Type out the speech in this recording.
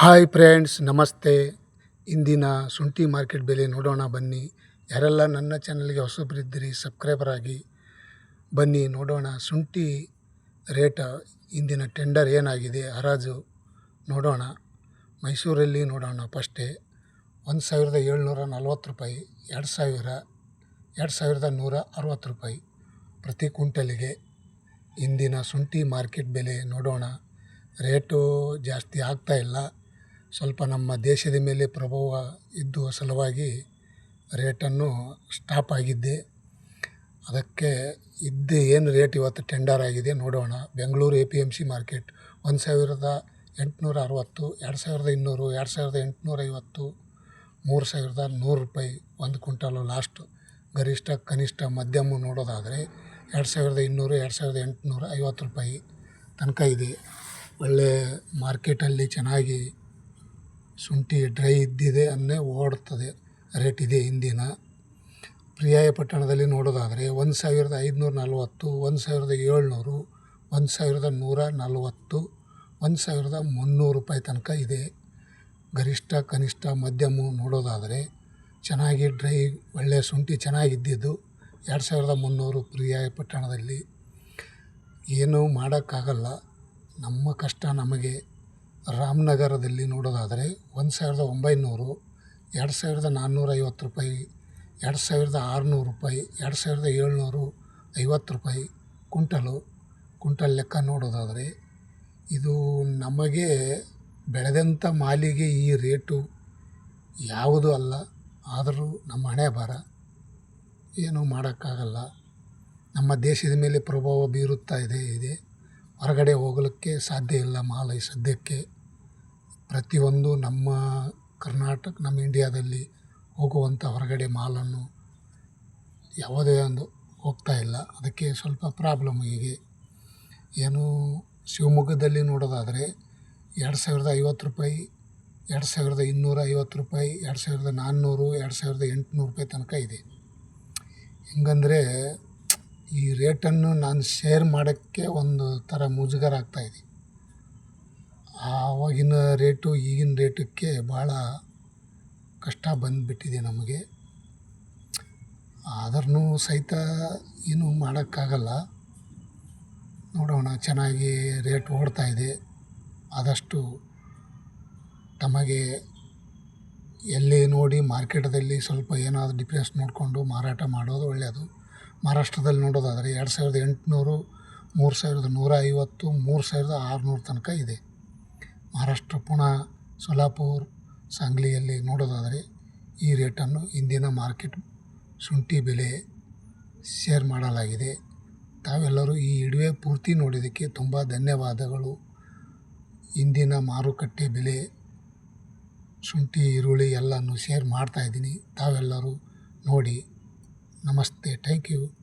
Hi friends, ನಮಸ್ತೆ. ಇಂದಿನ ಶುಂಠಿ ಮಾರ್ಕೆಟ್ ಬೆಲೆ ನೋಡೋಣ ಬನ್ನಿ. ಯಾರೆಲ್ಲ ನನ್ನ ಚಾನಲ್ಗೆ ಹೊಸಬ್ರಿದ್ದಿರಿ, ಸಬ್ಸ್ಕ್ರೈಬರ್ ಆಗಿ ಬನ್ನಿ, ನೋಡೋಣ. ಶುಂಠಿ ರೇಟ್ ಇಂದಿನ ಟೆಂಡರ್ ಏನಾಗಿದೆ ಹರಾಜು ನೋಡೋಣ. ಮೈಸೂರಲ್ಲಿ ನೋಡೋಣ ಫಸ್ಟೇ. ಒಂದು ಸಾವಿರದ ಏಳ್ನೂರ ನಲ್ವತ್ತು ರೂಪಾಯಿ, ಎರಡು ಸಾವಿರ, ಎರಡು ಸಾವಿರದ ನೂರ ಅರವತ್ತು ರೂಪಾಯಿ ಪ್ರತಿ ಕ್ವಿಂಟಲಿಗೆ ಇಂದಿನ ಶುಂಠಿ ಮಾರ್ಕೆಟ್ ಬೆಲೆ ನೋಡೋಣ. ರೇಟು ಜಾಸ್ತಿ ಆಗ್ತಾ ಇಲ್ಲ. ಸ್ವಲ್ಪ ನಮ್ಮ ದೇಶದ ಮೇಲೆ ಪ್ರಭಾವ ಇದ್ದು ಸಲುವಾಗಿ ರೇಟನ್ನು ಸ್ಟಾಪ್ ಆಗಿದ್ದೆ. ಅದಕ್ಕೆ ಇದ್ದ ಏನು ರೇಟ್ ಇವತ್ತು ಟೆಂಡರ್ ಆಗಿದೆ ನೋಡೋಣ. Bengaluru A P M C market ಒಂದು ಸಾವಿರದ ಎಂಟುನೂರ ಅರವತ್ತು, ಎರಡು ಸಾವಿರದ ಇನ್ನೂರು, ಎರಡು ಸಾವಿರದ ಎಂಟುನೂರ ಐವತ್ತು, ಮೂರು ಸಾವಿರದ ನೂರು ರೂಪಾಯಿ ಒಂದು ಕ್ವಿಂಟಾಲು ಲಾಸ್ಟ್ ಗರಿಷ್ಠ, ಕನಿಷ್ಠ ಮಧ್ಯಮ ನೋಡೋದಾದರೆ ಎರಡು ಸಾವಿರದ ಇನ್ನೂರು, ಎರಡು ಸಾವಿರದ ಎಂಟುನೂರ ಐವತ್ತು ರೂಪಾಯಿ ತನಕ ಇದೆ. ಒಳ್ಳೆ ಮಾರ್ಕೆಟಲ್ಲಿ ಚೆನ್ನಾಗಿ ಶುಂಠಿ ಡ್ರೈ ಇದ್ದಿದೆ ಅನ್ನೇ ಓಡ್ತದೆ. ರೇಟ್ ಇದೆ ಇಂದಿನ ಪ್ರಿಯಾಯ ಪಟ್ಟಣದಲ್ಲಿ ನೋಡೋದಾದರೆ ಒಂದು ಸಾವಿರದ ಐದುನೂರ ನಲವತ್ತು, ಒಂದು ಸಾವಿರದ ಏಳ್ನೂರು, ಒಂದು ಸಾವಿರದ ನೂರ ನಲವತ್ತು, ಒಂದು ಸಾವಿರದ ಮುನ್ನೂರು ರೂಪಾಯಿ ತನಕ ಇದೆ. ಗರಿಷ್ಠ, ಕನಿಷ್ಠ, ಮಧ್ಯಮ ನೋಡೋದಾದರೆ ಚೆನ್ನಾಗಿ ಡ್ರೈ ಒಳ್ಳೆಯ ಶುಂಠಿ ಚೆನ್ನಾಗಿದ್ದಿದ್ದು ಎರಡು ಸಾವಿರದ ಮುನ್ನೂರು ಪ್ರಿಯಾಯ ಪಟ್ಟಣದಲ್ಲಿ. ಏನೂ ಮಾಡೋಕ್ಕಾಗಲ್ಲ. ನಮ್ಮ ಕಷ್ಟ ನಮಗೆ. ರಾಮನಗರದಲ್ಲಿ ನೋಡೋದಾದರೆ ಒಂದು ಸಾವಿರದ ಒಂಬೈನೂರು, ಎರಡು ಸಾವಿರದ ನಾನ್ನೂರ ಐವತ್ತು ರೂಪಾಯಿ, ಎರಡು ಸಾವಿರದ ಆರುನೂರು ರೂಪಾಯಿ, ಎರಡು ಸಾವಿರದ ಏಳ್ನೂರು ಐವತ್ತು ರೂಪಾಯಿ ಕುಂಟಲು, ಕುಂಟಲ್ ಲೆಕ್ಕ ನೋಡೋದಾದರೆ ಇದು ನಮಗೆ ಬೆಳೆದಂಥ ಮಾಲಿಗೆ ಈ ರೇಟು ಯಾವುದೂ ಅಲ್ಲ, ಆದರೂ ನಮ್ಮ ಹಣೆ ಬರ ಏನೂ ಮಾಡೋಕ್ಕಾಗಲ್ಲ. ನಮ್ಮ ದೇಶದ ಮೇಲೆ ಪ್ರಭಾವ ಬೀರುತ್ತಾ ಇದೆ ಇದೆ. ಹೊರಗಡೆ ಹೋಗಲಿಕ್ಕೆ ಸಾಧ್ಯ ಇಲ್ಲ ಮಾಲ್ ಈ ಸದ್ಯಕ್ಕೆ. ಪ್ರತಿಯೊಂದು ನಮ್ಮ ಕರ್ನಾಟಕ, ನಮ್ಮ ಇಂಡಿಯಾದಲ್ಲಿ ಹೋಗುವಂಥ ಹೊರಗಡೆ ಮಾಲನ್ನು ಯಾವುದೇ ಒಂದು ಹೋಗ್ತಾ ಇಲ್ಲ. ಅದಕ್ಕೆ ಸ್ವಲ್ಪ ಪ್ರಾಬ್ಲಮ್ ಹೀಗೆ. ಏನು ಶಿವಮೊಗ್ಗದಲ್ಲಿ ನೋಡೋದಾದರೆ ಎರಡು ಸಾವಿರದ ಐವತ್ತು ರೂಪಾಯಿ, ಎರಡು ಸಾವಿರದ ಇನ್ನೂರ ಐವತ್ತು ರೂಪಾಯಿ, ಎರಡು ಸಾವಿರದ ನಾನ್ನೂರು, ಎರಡು ಸಾವಿರದ ಎಂಟುನೂರು ರೂಪಾಯಿ ತನಕ ಇದೆ. ಹೆಂಗಂದರೆ ಈ ರೇಟನ್ನು ನಾನು ಶೇರ್ ಮಾಡೋಕ್ಕೆ ಒಂದು ಥರ ಮುಜುಗರ ಆಗ್ತಾಯಿದೆ ಆವಾಗಿನ ರೇಟು ಈಗಿನ ರೇಟಕ್ಕೆ ಭಾಳ ಕಷ್ಟ ಬಂದುಬಿಟ್ಟಿದೆ ನಮಗೆ. ಆದ್ರೂ ಸಹಿತ ಏನೂ ಮಾಡೋಕ್ಕಾಗಲ್ಲ. ನೋಡೋಣ, ಚೆನ್ನಾಗಿ ರೇಟ್ ಓಡ್ತಾ ಇದೆ. ಆದಷ್ಟು ತಮಗೆ ಎಲ್ಲಿ ನೋಡಿ ಮಾರ್ಕೆಟದಲ್ಲಿ ಸ್ವಲ್ಪ ಏನಾದರೂ ಡಿಫ್ರೆನ್ಸ್ ನೋಡಿಕೊಂಡು ಮಾರಾಟ ಮಾಡೋದು ಒಳ್ಳೆಯದು. ಮಹಾರಾಷ್ಟ್ರದಲ್ಲಿ ನೋಡೋದಾದರೆ ಎರಡು ಸಾವಿರದ ಎಂಟುನೂರು, ಮೂರು ಸಾವಿರದ ನೂರ ಐವತ್ತು ಮೂರು ಸಾವಿರದ ಆರುನೂರು ತನಕ ಇದೆ. ಮಹಾರಾಷ್ಟ್ರ, ಪುಣೆ ಸೊಲಾಪುರ್ ಸಾಂಗ್ಲಿಯಲ್ಲಿ ನೋಡೋದಾದರೆ ಈ ರೇಟನ್ನು ಇಂದಿನ ಮಾರ್ಕೆಟ್ ಶುಂಠಿ ಬೆಲೆ ಶೇರ್ ಮಾಡಲಾಗಿದೆ. ತಾವೆಲ್ಲರೂ ಈ ವಿಡಿಯೋ ಪೂರ್ತಿ ನೋಡಿದ್ದಕ್ಕೆ ತುಂಬ ಧನ್ಯವಾದಗಳು. ಇಂದಿನ ಮಾರುಕಟ್ಟೆ ಬೆಲೆ, ಶುಂಠಿ, ಈರುಳ್ಳಿ ಎಲ್ಲನೂ ಶೇರ್ ಮಾಡ್ತಾಯಿದ್ದೀನಿ ತಾವೆಲ್ಲರೂ ನೋಡಿ. ನಮಸ್ತೆ. Thank you.